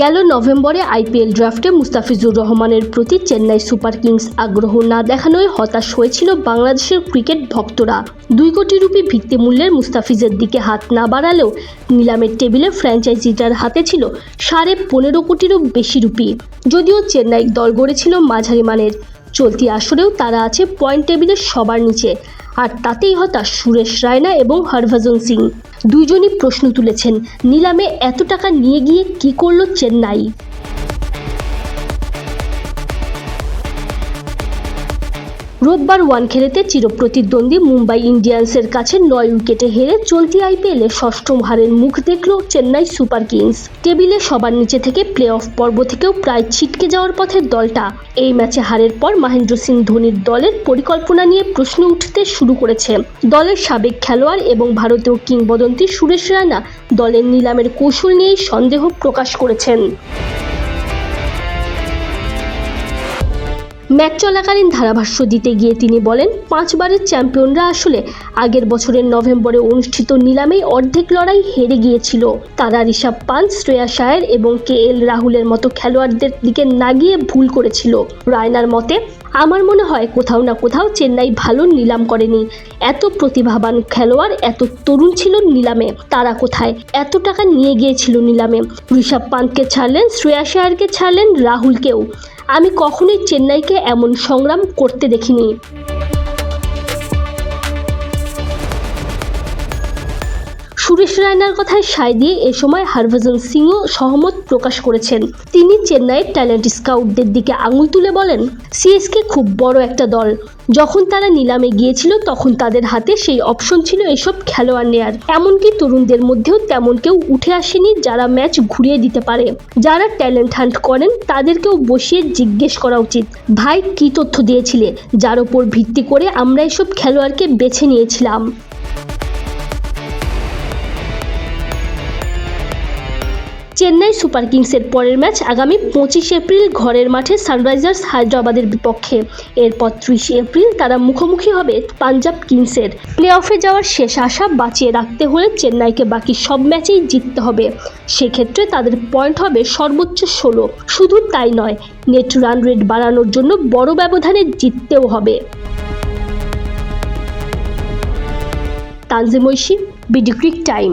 গেল নভেম্বরে আইপিএল ড্রাফটে মুস্তাফিজুর রহমানের প্রতি চেন্নাই সুপার কিংস আগ্রহ না দেখানোয় হতাশ হয়েছিল বাংলাদেশের ক্রিকেট ভক্তরা। দুই কোটি রুপি ভিত্তিমূল্যের মুস্তাফিজের দিকে হাত না বাড়ালেও নিলামের টেবিলে ফ্র্যাঞ্চাইজিটার হাতে ছিল সাড়ে পনেরো কোটিরও বেশি রুপি। যদিও চেন্নাই দল গড়েছিল মাঝারি মানের, চলতি আসরেও তারা আছে পয়েন্ট টেবিলের সবার নিচে। আর তাতেই হতাশ সুরেশ রায়না এবং হরভজন সিং। দুইজনই প্রশ্ন তুলেছেন, নিলামে এত টাকা নিয়ে গিয়ে কি করল চেন্নাই? রোববার ওয়ান ওয়ানখেড়েতে চিরপ্রতিদ্বন্দ্বী মুম্বাই ইন্ডিয়ান্সের কাছে নয় উইকেটে হেরে চলতি আইপিএলে ষষ্ঠম হারের মুখ দেখল চেন্নাই সুপার কিংস। টেবিলে সবার নিচে থেকে প্লে অফ পর্ব থেকেও প্রায় ছিটকে যাওয়ার পথে দলটা। এই ম্যাচে হারের পর মহেন্দ্র সিং ধোনির দলের পরিকল্পনা নিয়ে প্রশ্ন উঠতে শুরু করেছে। দলের সাবেক খেলোয়াড় এবং ভারতীয় কিংবদন্তি সুরেশ রায়না দলের নিলামের কৌশল নিয়েই সন্দেহ প্রকাশ করেছেন। ম্যাচ চলাকালীন ধারাভাষ্য দিতে গিয়ে তিনি বলেন, পাঁচবারের চ্যাম্পিয়নরা আসলে আগের বছরের নভেম্বরে অনুষ্ঠিত নিলামেই অর্ধেক লড়াই হেরে গিয়েছিল। তারা ঋষভ পান্ত শ্রেয়া শায়ের এবং কে এল রাহুলের মতো খেলোয়াড়দের দিকে না গিয়ে ভুল করেছিল। রায়নার মতে, আমার মনে হয় কোথাও না কোথাও চেন্নাই ভালো নিলাম করেনি। এত প্রতিভাবান খেলোয়াড়, এত তরুণ ছিল নিলামে। তারা কোথায় এত টাকা নিয়ে গিয়েছিল নিলামে? ঋষভ পান্তকে ছাড়লেন, শ্রেয়া শায়ারকে ছাড়লেন রাহুলকেও। আমি কখনোই চেন্নাইকে এমন সংগ্রাম করতে দেখিনি। সুরেশ রায়নার কথায় সায় দিয়ে এ সময় হরভজন সিংও সহমত প্রকাশ করেছেন। তিনি চেন্নাইয়ের ট্যালেন্ট স্কাউটদের দিকে আঙুল তুলে বলেন, সিএসকে খুব বড় একটা দল। যখন তারা নিলামে গিয়েছিল, তখন তাদের হাতে সেই অপশন ছিল এসব খেলোয়াড় নেয়ার। এমনকি তরুণদের মধ্যেও তেমন কেউ উঠে আসেনি যারা ম্যাচ ঘুরিয়ে দিতে পারে। যারা ট্যালেন্ট হান্ট করেন, তাদেরকেও বসিয়ে জিজ্ঞেস করা উচিত। ভাই, কী তথ্য দিয়েছিলে? যার ওপর ভিত্তি করে আমরা এসব খেলোয়াড়কে বেছে নিয়েছিলাম। চেন্নাই সুপার কিংসের পরের ম্যাচ আগামী পঁচিশ এপ্রিল ঘরের মাঠে সানরাইজার্স হায়দ্রাবাদের বিপক্ষে। এরপর ত্রিশ এপ্রিল তারা মুখোমুখি হবে পাঞ্জাব কিংসের। প্লে অফে যাওয়ার শেষ আশা বাঁচিয়ে রাখতে হলে চেন্নাইকে বাকি সব ম্যাচেই জিততে হবে। সেক্ষেত্রে তাদের পয়েন্ট হবে সর্বোচ্চ ষোলো। শুধু তাই নয়, নেট রান রেট বাড়ানোর জন্য বড় ব্যবধানে জিততেও হবে। Tanzim Oishi, BD cric time.